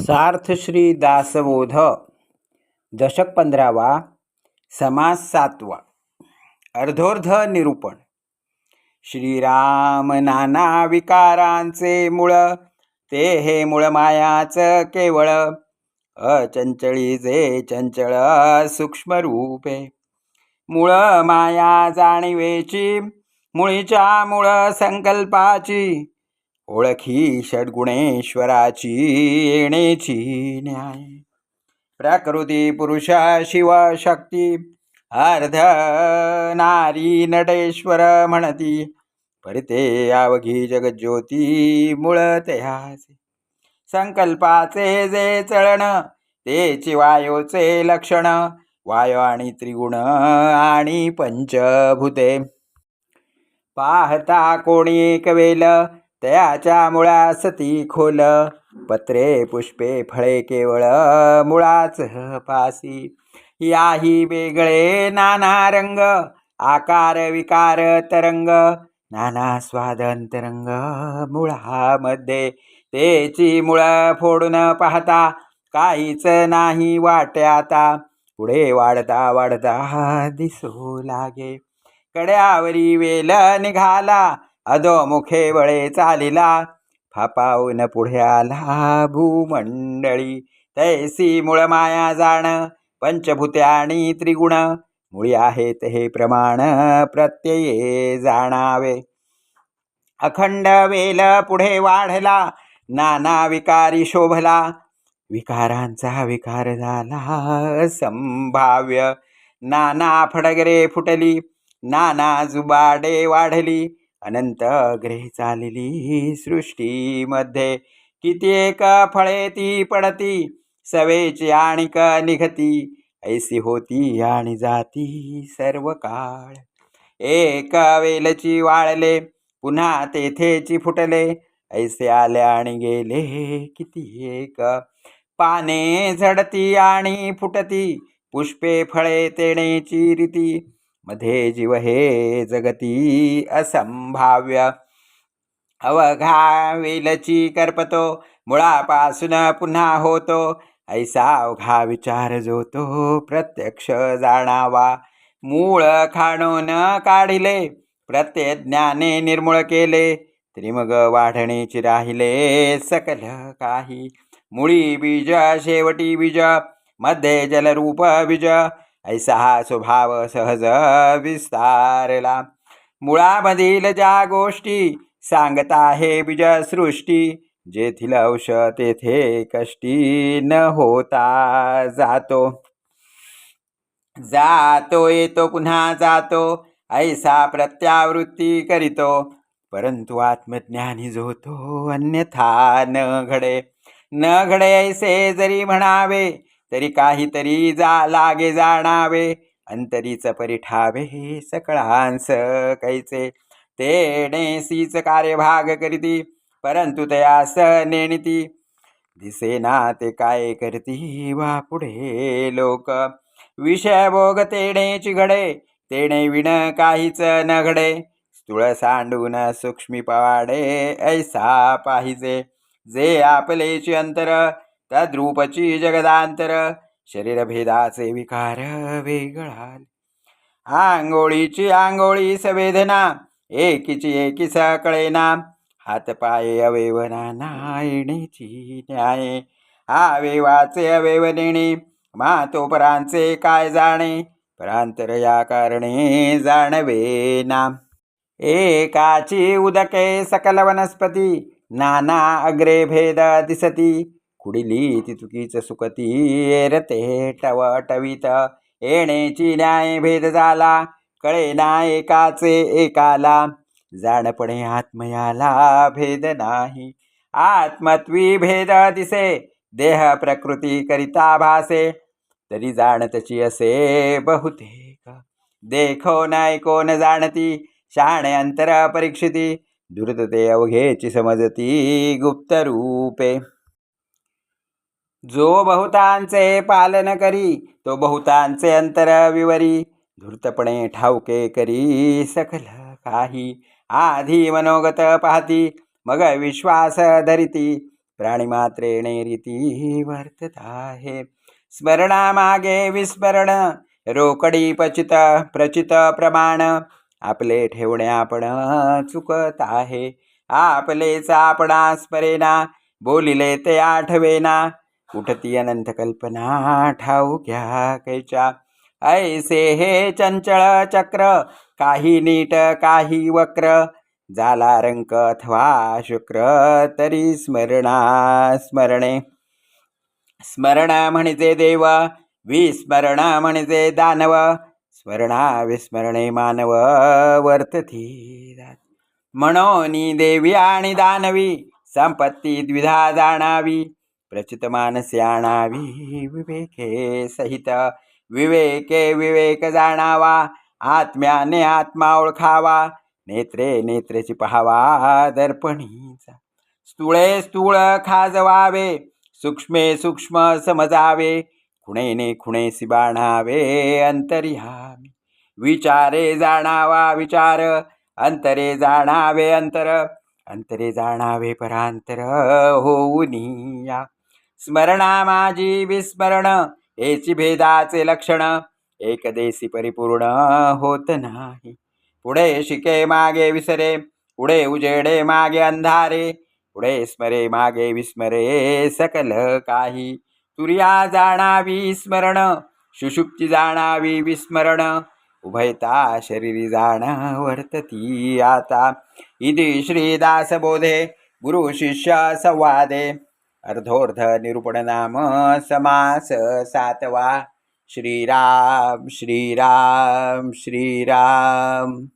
सार्थश्री दासबोध. दशक पंधरावा समास सातवा. अर्धोर्ध निरूपण. श्रीराम नाना विकारांचे मूळ ते हे मूळ मायाच केवळ. अचंचळी जे चंचळ सूक्ष्म रूपे. मूळ माया जाणीवेची मुळीच्या मूळ संकल्पाची. ओळखी षडगुणेश्वराची येणेची न्याय. प्रकृती पुरुषा शिवा शक्ती अर्ध नारी नटेश्वर म्हणती परिते अवघी जगज्योती मूळ तयाचे संकल्पाचे जे चळण तेची वायोचे लक्षण वायू आणि त्रिगुण आणि पंचभूते. पाहता कोणी एक वेल त्याच्या मुळास ती खोल. पत्रे पुष्पे फळे केवळ मुळाच पासी याही वेगळे नाना रंग आकार विकार तरंग नाना स्वादंतरंग मुळामध्ये. तेची मुळ फोडून पाहता काहीच नाही वाटे आता. पुढे वाढता वाढता दिसू लागे. कड्यावरी वेल निघाला अधोमुखे वळे चालिला फापावून पुढे आला भूमंडळी. तैसी मुळ माया जाण पंचभूते आणि त्रिगुण. मुळी आहेत हे प्रमाण प्रत्यये जाणावे. अखंड वेल पुढे वाढला नाना विकारी शोभला. विकारांचा विकार झाला संभाव्य. नाना फडगरे फुटली नाना जुबाडे वाढली. अनंत ग्रह चालली सृष्टीमध्ये. एका फळे ती पडती सवेची आणिक निघती. ऐसी होती आणि जाती सर्व काळ. एक वेलची वाळले पुन्हा तेथेची फुटले. ऐसे आले आणि गेले किती एक. पाने झडती आणि फुटती पुष्पे फळे तेणेची रीती. मध्ये जीव हे जगती असंभाव्य. अवघा वेलची करपतो मुळापासून पुन्हा होतो. ऐसा अवघा विचार जो तो प्रत्यक्ष जाणावा. मूळ खाणून काढिले प्रत्यज्ञाने निर्मूळ केले. तरी मग वाढणेची राहिले सकल काही. मुळी बीज शेवटी बीजमध्ये जलरूप बीज ऐसा हा स्वभाव सहज विस्तारला. मुळामधील ज्या गोष्टी सांगता हे बीजसृष्टी जेथील औष तेथे कष्टी न होता जातो. जातो येतो पुन्हा जातो ऐसा प्रत्यावृत्ती करीतो परंतु आत्मज्ञानी जो तो अन्यथा न घडे. न घडे ऐसे जरी म्हणावे तरी काहीतरी जा लागे जाणावे. अंतरीच परिठावे सकळांस कैचे. कार्य कार्यभाग करीती परंतु तयास नेणिती. दिसेना ते काय करती वा पुढे लोक. विषय भोग तेणेची घडे तेणे विण काहीच न घडे स्थूळ सांडून सूक्ष्मी पवाडे ऐसा पाहिजे. जे आपलेची अंतर तद्रूपची जगदांतर शरीरभेदाचे विकार वेगळा आंघोळीची आंघोळी सवेदना एकीची एकी सकळेना हातपाय अवेवना नायणीची न्याय. अवेवाचे अवेव नेणे मातोपरांचे काय जाणे परांतर या कारणे जाणवे ना एकाची उदके सकल वनस्पती नाना अग्रे भेद दिसती कुडिली ती चुकीच सुकती. एरते टवटवीत. येणेची न्याय भेद झाला. कळे ना एकाचे एकाला. जाणपणे आत्मयाला भेद नाही. आत्मत्वी भेद दिसे. देह प्रकृती करिता भासे. तरी जाणतची असे बहुतेक. देखो नाही कोण जाणती. शाणे अंतर परीक्षिती. दुर्दते अवघेची समजती गुप्त रूपे. जो बहुतांचे पालन करी तो बहुतांचे अंतर विवरी. धूर्तपणे ठाऊके करी सकल काही. आधी मनोगत पाहती मग विश्वास धरिती. प्राणिमात्रेणे रीती वर्तत आहे स्मरणामागे विस्मरण रोकडी पचित प्रचित प्रमाण. आपले ठेवणे आपण चुकत आहे आपलेच आपणा स्मरेना बोलिले ते आठवेना. उठती अनंत कल्पना ठाऊ घ्या कैच्या? ऐसे हे चंचळ चक्र काही नीट काही वक्र. झाला रंक अथवा शुक्र तरी स्मरणा स्मरणे. स्मरण म्हणजे देव विस्मरण म्हणजे दानव. स्मरणा विस्मरणे मानव वर्तती म्हणून देवी आणि दानवी संपत्ती द्विधा जाणावी. प्रचित मानसे विवेके सहित. विवेके विवेक जाणावा आत्म्याने आत्मा ओळखावा नेत्रे नेत्रेची पहावा दर्पणीचा. स्थूळे स्थूळ खाजवावे सूक्ष्मे सूक्ष्म समजावे खुणेने खुणे बाणावे अंतर्यामी. विचारे जाणावा विचार अंतरे जाणावे अंतर अंतरे जाणावे परांतर होऊनिया. स्मरणा माझी विस्मरण हेची भेदाचे लक्षण. एकदेशी परिपूर्ण होत नाही. पुढे शिके मागे विसरे. पुढे उजेडे मागे अंधारे. पुढे स्मरे मागे विस्मरे सकल काही. तुर्या जाणावी स्मरण सुषुप्ती जाणावी विस्मरण. उभयता शरीरी जाण वर्तती आता. इति श्रीदासबोधे गुरु शिष्य संवादे. अर्धोर्ध निरूपण नाम समास सातवा. श्रीराम श्रीराम श्रीराम.